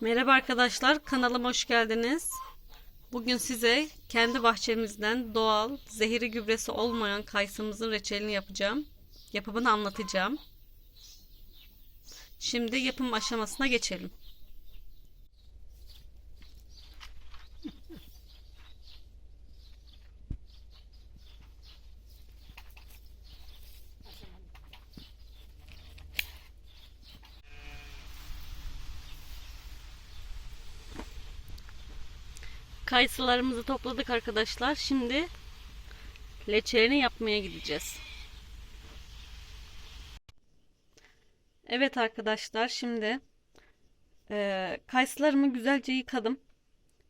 Merhaba arkadaşlar, kanalıma hoş geldiniz. Bugün size kendi bahçemizden doğal, zehiri gübresi olmayan kayısımızın reçelini yapacağım. Yapımını anlatacağım. Şimdi yapım aşamasına geçelim. Kayısılarımızı topladık arkadaşlar. Şimdi leçerini yapmaya gideceğiz. Evet arkadaşlar şimdi e, kayısılarımı güzelce yıkadım.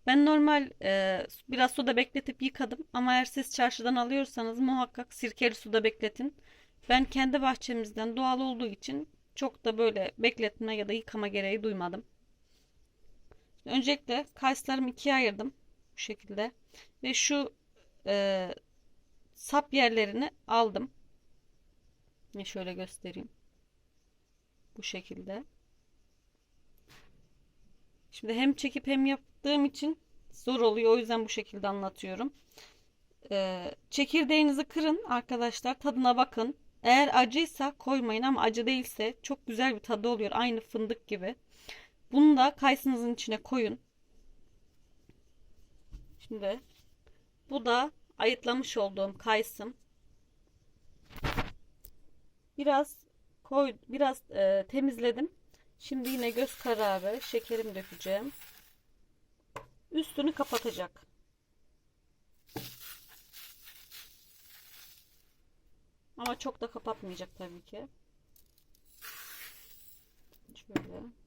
Ben normal e, biraz suda bekletip yıkadım ama eğer siz çarşıdan alıyorsanız muhakkak sirkeli suda bekletin. Ben kendi bahçemizden doğal olduğu için çok da böyle bekletme ya da yıkama gereği duymadım. Öncelikle kayısılarımı ikiye ayırdım bu şekilde ve şu e, sap yerlerini aldım. Ve şöyle göstereyim. Bu şekilde. Şimdi hem çekip hem yaptığım için zor oluyor. O yüzden bu şekilde anlatıyorum. Ee, çekirdeğinizi kırın arkadaşlar. Tadına bakın. Eğer acıysa koymayın ama acı değilse çok güzel bir tadı oluyor. Aynı fındık gibi. Bunu da kayısınızın içine koyun. Şimdi bu da ayıtlamış olduğum kayısım. Biraz koy biraz e, temizledim. Şimdi yine göz kararı şekerim dökeceğim. Üstünü kapatacak. Ama çok da kapatmayacak tabii ki. Şöyle.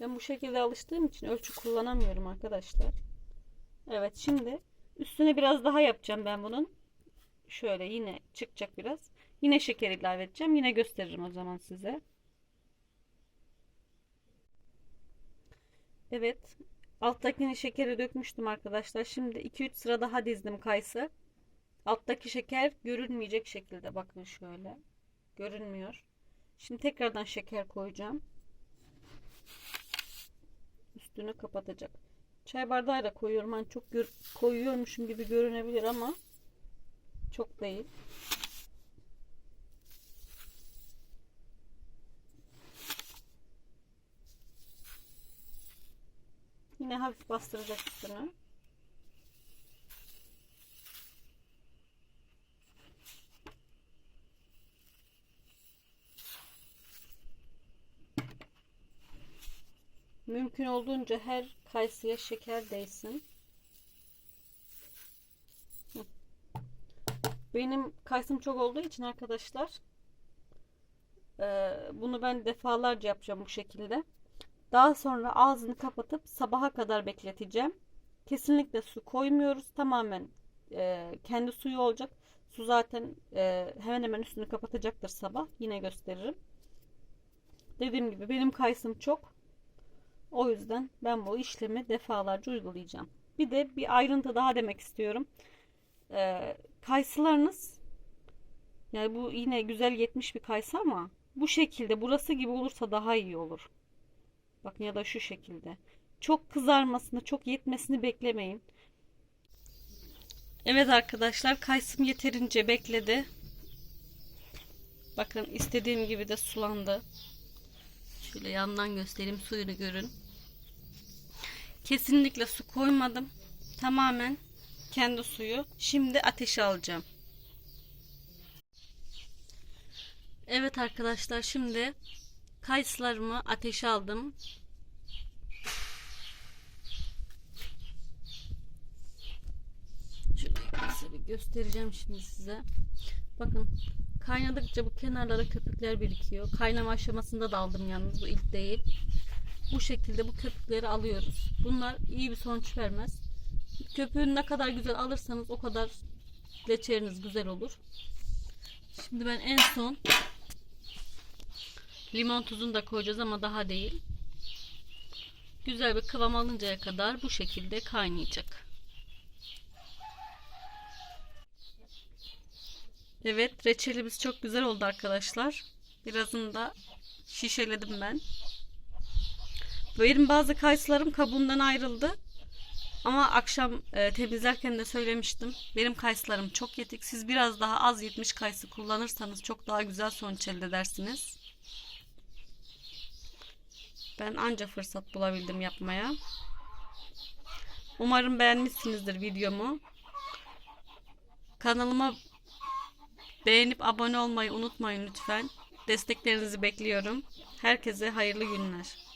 Ben bu şekilde alıştığım için ölçü kullanamıyorum arkadaşlar. Evet şimdi üstüne biraz daha yapacağım ben bunun. Şöyle yine çıkacak biraz. Yine şeker ilave edeceğim. Yine gösteririm o zaman size. Evet. Alttakini şekeri dökmüştüm arkadaşlar. Şimdi 2-3 sıra daha dizdim kayısı. Alttaki şeker görünmeyecek şekilde. Bakın şöyle. Görünmüyor. Şimdi tekrardan şeker koyacağım. Üstünü kapatacak. Çay bardağıyla koyuyorum. Hani çok koyuyormuşum gibi görünebilir ama çok değil. Yine hafif bastıracak üstünü. Mümkün olduğunca her kayısıya şeker değsin. Benim kayısım çok olduğu için arkadaşlar bunu ben defalarca yapacağım bu şekilde. Daha sonra ağzını kapatıp sabaha kadar bekleteceğim. Kesinlikle su koymuyoruz. Tamamen kendi suyu olacak. Su zaten hemen hemen üstünü kapatacaktır sabah. Yine gösteririm. Dediğim gibi benim kayısım çok. O yüzden ben bu işlemi defalarca uygulayacağım. Bir de bir ayrıntı daha demek istiyorum. Ee, kayısılarınız yani bu yine güzel yetmiş bir kayısı ama bu şekilde burası gibi olursa daha iyi olur. Bakın ya da şu şekilde. Çok kızarmasını, çok yetmesini beklemeyin. Evet arkadaşlar kayısım yeterince bekledi. Bakın istediğim gibi de sulandı. Şöyle yandan göstereyim suyunu görün. Kesinlikle su koymadım. Tamamen kendi suyu. Şimdi ateşe alacağım. Evet arkadaşlar şimdi kayısılarımı ateşe aldım. Şöyle göstereceğim şimdi size. Bakın Kaynadıkça bu kenarlara köpükler birikiyor. Kaynama aşamasında da aldım yalnız bu ilk değil. Bu şekilde bu köpükleri alıyoruz. Bunlar iyi bir sonuç vermez. Köpüğünü ne kadar güzel alırsanız o kadar leçeriniz güzel olur. Şimdi ben en son limon tuzunu da koyacağız ama daha değil. Güzel bir kıvam alıncaya kadar bu şekilde kaynayacak. Evet, reçelimiz çok güzel oldu arkadaşlar. Birazını da şişeledim ben. Benim bazı kayısılarım kabuğundan ayrıldı. Ama akşam e, temizlerken de söylemiştim. Benim kayısılarım çok yedik. Siz biraz daha az yetmiş kayısı kullanırsanız çok daha güzel sonuç elde edersiniz. Ben anca fırsat bulabildim yapmaya. Umarım beğenmişsinizdir videomu. Kanalıma beğenip abone olmayı unutmayın lütfen. Desteklerinizi bekliyorum. Herkese hayırlı günler.